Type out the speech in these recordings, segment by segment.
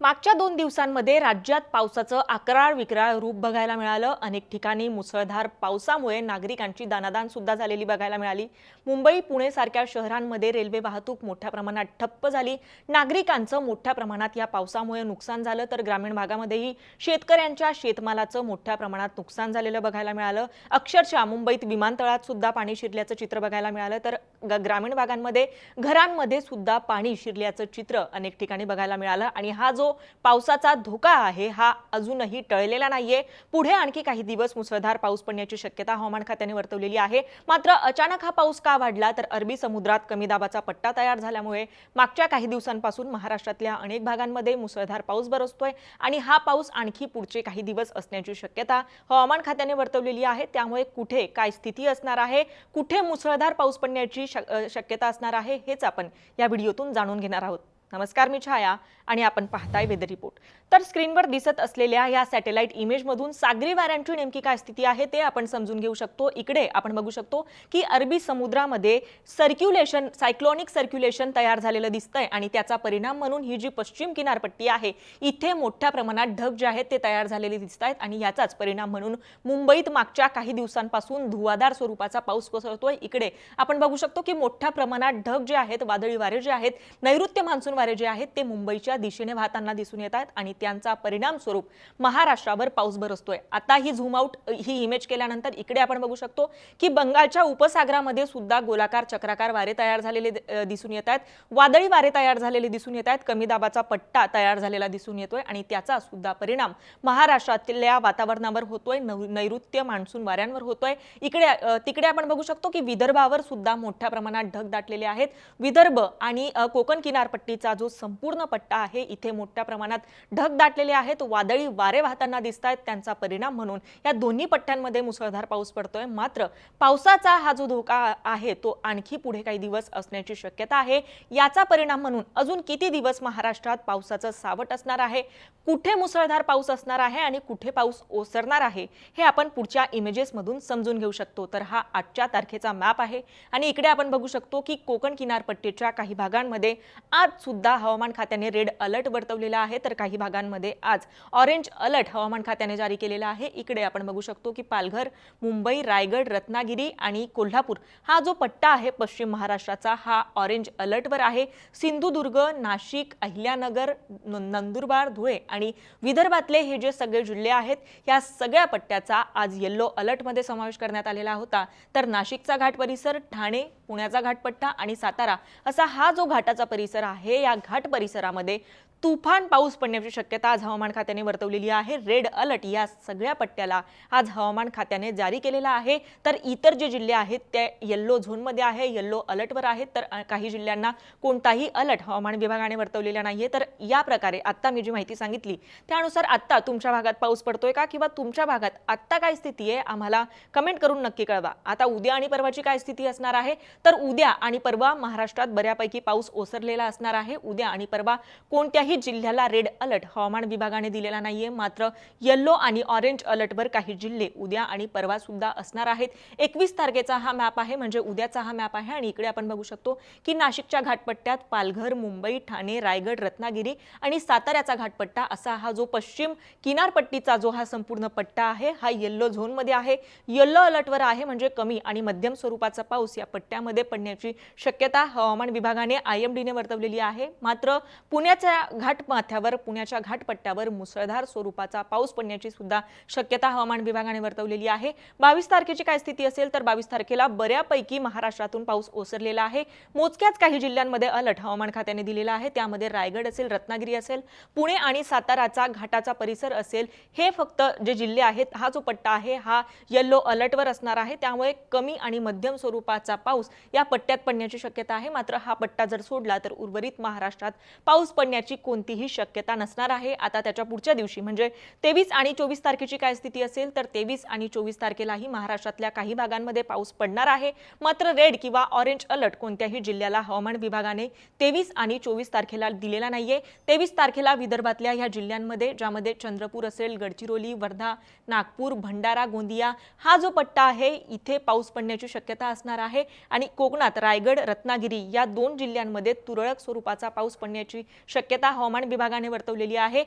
मागच्या दोन दिवसांमध्ये राज्यात पावसाचं अकराळ विक्राळ रूप बघायला मिळालं. अनेक ठिकाणी मुसळधार पावसामुळे नागरिकांची दानादान सुद्धा झालेली बघायला मिळाली. मुंबई पुणे सारख्या शहरांमध्ये रेल्वे वाहतूक मोठ्या प्रमाणात ठप्प झाली. नागरिकांचं मोठ्या प्रमाणात या पावसामुळे नुकसान झालं तर ग्रामीण भागामध्येही शेतकऱ्यांच्या शेतमालाचं मोठ्या प्रमाणात नुकसान झालेलं बघायला मिळालं. अक्षरशः मुंबईत विमानतळात सुद्धा पाणी शिरल्याचं चित्र बघायला मिळालं. तर ग- ग्रामीण भागांमध्ये घरांमध्ये सुद्धा पाणी शिरल्याचं चित्र अनेक ठिकाणी बघायला मिळालं. आणि हा जो पावसाचा धोका आहे हा अजूनही टळलेला नाहीये. पुढे आणखी काही दिवस मुसळधार पाऊस पडण्याची शक्यता हवामान खात्याने वर्तवलेली आहे. मात्र अचानक हा पाऊस का वाढला तर अरबी समुद्रात कमी दाबाचा पट्टा तयार झाल्यामुळे मागच्या काही दिवसांपासून महाराष्ट्रातल्या अनेक भागांमध्ये मुसळधार पाऊस बरसतोय आणि हा पाऊस आणखी पुढचे काही दिवस असण्याची शक्यता हवामान खात्याने वर्तवलेली आहे. त्यामुळे कुठे काय स्थिती असणार आहे कुठे मुसळधार पाऊस पडण्याची शक्यता असणार आहे हेच आपण या व्हिडिओतून जाणून घेणार आहोत. नमस्कार मी छाया आणि आपण पाहताय वेदर रिपोर्ट. तर स्क्रीनवर दिसत असलेल्या या सॅटेलाइट इमेजमधून सागरी वाऱ्यांची नेमकी काय स्थिती आहे ते आपण समजून घेऊ शकतो. इकडे आपण बघू शकतो की अरबी समुद्रामध्ये सर्क्युलेशन सायक्लॉनिक सर्क्युलेशन तयार झालेलं दिसतंय आणि त्याचा परिणाम म्हणून ही जी पश्चिम किनारपट्टी आहे इथे मोठ्या प्रमाणात ढग जे आहेत ते तयार झालेले दिसत आहेत आणि याचाच परिणाम म्हणून मुंबईत मागच्या काही दिवसांपासून धुवाधार स्वरूपाचा पाऊस कोसळतोय इकडे आपण बघू शकतो की मोठ्या प्रमाणात ढग जे आहेत वादळी वारे जे आहेत नैऋत्य मान्सून वारे जे आहेत ते मुंबईच्या दिशेने वाहताना दिसून येत आहेत आणि त्यांचा परिणाम स्वरूप महाराष्ट्रावर पाऊस बरसतोय आता ही झूम आउट ही इमेज केल्यानंतर इकडे आपण बघू शकतो की बंगालच्या उपसागरामध्ये सुद्धा गोलाकार चक्राकार वारे तयार झालेले दिसून येत आहेत. वादळी वारे तयार झालेले दिसून येत आहेत. कमी दाबाचा पट्टा तयार झालेला दिसून येतोय आणि त्याचा सुद्धा परिणाम महाराष्ट्रातल्या वातावरणावर होतोय. नैऋत्य मान्सून वाऱ्यांवर होतोय. इकडे तिकडे आपण बघू शकतो की विदर्भावर सुद्धा मोठ्या प्रमाणात ढग दाटलेले आहेत. विदर्भ आणि कोकण किनारपट्टीचा जो संपूर्ण पट्टा आहे इथे मोठ्या प्रमाणात ढग दाटलेले आहेत. वादळी वारे वाहताना दिसत आहेत त्यांचा परिणाम म्हणून. या दोन्ही पट्ट्यांमध्ये मुसळधार पाऊस पडतोय. मात्र पावसाचा हा जो धोका आहे तो आणखी पुढे काही दिवस असण्याची शक्यता आहे. याचा परिणाम म्हणून अजून किती दिवस महाराष्ट्रात पावसाचं सावट असणार आहे? कुठे मुसळधार पाऊस असणार आहे आणि कुठे पाऊस ओसरणार आहे? हे आपण पुढच्या इमेजेसमधून समजून घेऊ शकतो. तर हा आजच्या तारखेचा मॅप आहे. आणि इकडे आपण बघू शकतो की कोकण किनारपट्टीच्या काही भागांमध्ये आज सुद्धा सुद्धा हवामान खात्याने रेड अलर्ट वर्तवलेला आहे. तर काही भागांमध्ये आज ऑरेंज अलर्ट हवामान खात्याने जारी केलेला आहे. इकडे आपण बघू शकतो की पालघर मुंबई रायगड रत्नागिरी आणि कोल्हापूर हा जो पट्टा आहे पश्चिम महाराष्ट्राचा हा ऑरेंज अलर्टवर आहे. सिंधुदुर्ग नाशिक अहिल्यानगर न- नंदुरबार धुळे आणि विदर्भातले हे जे सगळे जिल्हे आहेत या सगळ्या पट्ट्याचा आज येल्लो अलर्टमध्ये समावेश करण्यात आलेला होता. तर नाशिकचा घाट परिसर ठाणे पुण्याचा घाटपट्टा आणि सातारा असा हा जो घाटाचा परिसर आहे या घाट परिसरामध्ये तुफान पाऊस पडण्याची शक्यता आज हवामान खात्याने वर्तवलेली आहे. रेड अलर्ट या सगळ्या पट्ट्याला आज हवामान खात्याने जारी केलेला आहे. तर इतर जे जिल्हे आहेत ते येल्लो झोनमध्ये आहे येल्लो अलर्टवर आहेत. तर काही जिल्ह्यांना कोणताही अलर्ट हवामान विभागाने वर्तवलेला नाहीये. तर या प्रकारे आत्ता मी जी माहिती सांगितली त्यानुसार आत्ता तुमच्या भागात पाऊस पडतोय का किंवा तुमच्या भागात आत्ता काय स्थिती आहे आम्हाला कमेंट करून नक्की कळवा. आता उद्या आणि परवाची काय स्थिती असणार आहे? तर उद्या आणि परवा महाराष्ट्रात बऱ्यापैकी पाऊस ओसरलेला असणार आहे. उद्या आणि परवा कोणत्याही जिल्ह्याला रेड अलर्ट हवामान विभागाने दिलेला नाहीये. मात्र येल्लो आणि ऑरेंज अलर्टवर काही जिल्हे उद्या आणि परवा सुद्धा असणार आहेत. एकवीस तारखेचा हा मॅप आहे म्हणजे उद्याचा हा मॅप आहे. आणि इकडे आपण बघू शकतो की नाशिकच्या घाटपट्ट्यात पालघर मुंबई ठाणे रायगड रत्नागिरी आणि साताऱ्याचा घाटपट्टा असा हा जो पश्चिम किनारपट्टीचा जो हा संपूर्ण पट्टा आहे हा येल्लो झोनमध्ये आहे. येल्लो अलर्टवर आहे म्हणजे कमी आणि मध्यम स्वरूपाचा पाऊस या पट्ट्यामध्ये पडण्याची शक्यता हवामान विभागाने आय एम डीने वर्तवलेली आहे. मात्र पुण्याच्या घाटमाथ्यावर पुण्याच्या घाटपट्ट्यावर मुसळधार स्वरूपाचा पाऊस पडण्याची सुद्धा शक्यता हवामान विभागाने वर्तवलेली आहे. बावीस तारखेची काय स्थिती असेल तर बावीस तारखेला बऱ्यापैकी महाराष्ट्रातून पाऊस ओसरलेला आहे. मोजक्याच काही जिल्ह्यांमध्ये अलर्ट हवामान खात्याने दिलेला आहे. त्यामध्ये रायगड असेल रत्नागिरी असेल पुणे आणि साताराचा घाटाचा परिसर असेल हे फक्त जे जिल्हे आहेत हा जो पट्टा आहे. हा येल्लो अलर्टवर असणार आहे. त्यामुळे कमी आणि मध्यम स्वरूपाचा पाऊस या पट्ट्यात पडण्याची शक्यता आहे. मात्र हा पट्टा जर सोडला तर उर्वरित महाराष्ट्रात पाऊस पडण्याची कोणतीही शक्यता नसणार आहे. आता त्याच्या पुढच्या दिवशी म्हणजे तेवीस आणि चोवीस तारखेची काय स्थिती असेल तर तेवीस आणि चोवीस तारखेलाही महाराष्ट्रातल्या काही भागांमध्ये पाऊस पडणार आहे. मात्र रेड किंवा ऑरेंज अलर्ट कोणत्याही जिल्ह्याला हवामान विभागाने तेवीस आणि चोवीस तारखेला दिलेला नाहीये. तेवीस तारखेला विदर्भातल्या ह्या जिल्ह्यांमध्ये ज्यामध्ये चंद्रपूर असेल गडचिरोली वर्धा नागपूर भंडारा गोंदिया हा जो पट्टा आहे इथे पाऊस पडण्याची शक्यता असणार आहे. आणि कोकणात रायगड रत्नागिरी या दोन जिल्ह्यांमध्ये तुरळक स्वरूपाचा स्वरूपाचा पाऊस पडण्याची शक्यता हवामान विभागाने वर्तवलेली आहे.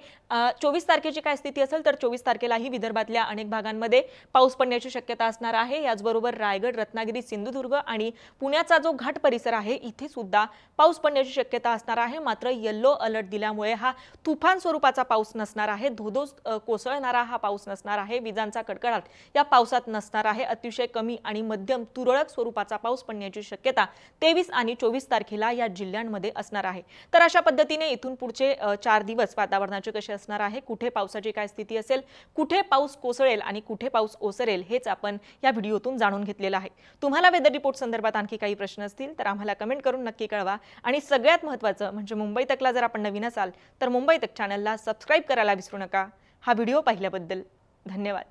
चोवीस तारखेची काय स्थिती असेल तर चोवीस तारखेलाही विदर्भातल्या अनेक भागांमध्ये पाऊस पडण्याची शक्यता असणार आहे. याचबरोबर रायगड रत्नागिरी सिंधुदुर्ग आणि पुण्याचा जो घाट परिसर आहे इथे सुद्धा पाऊस पडण्याची शक्यता असणार आहे. मात्र येल्लो अलर्ट दिल्यामुळे हा तुफान स्वरूपाचा पाऊस नसणार आहे. धोधो कोसळणारा हा पाऊस नसणार आहे. विजांचा कडकडाट या पावसात नसणार आहे. अतिशय कमी आणि मध्यम तुरळक स्वरूपाचा पाऊस पडण्याची शक्यता तेवीस आणि चोवीस तारखेला या जिल्ह्यांमध्ये असणार आहे. तर अशा पद्धतीने इथून पुढचे म्हणजे, पुढचे चार दिवस वातावरणाचे कसे असणार आहे कुठे पावसाची काय स्थिती असेल कुठे पाऊस कोसळेल आणि कुठे पाऊस ओसरेल हेच आपण या व्हिडिओतून जाणून घेतलेलं आहे. तुम्हाला वेदर रिपोर्ट संदर्भात आणखी काही प्रश्न असतील तर आम्हाला कमेंट करून नक्की कळवा. आणि सगळ्यात महत्त्वाचं म्हणजे मुंबई तकला जर आपण नवीन असाल तर मुंबई तक चॅनलला सबस्क्राईब करायला विसरू नका. हा व्हिडिओ पाहिल्याबद्दल धन्यवाद.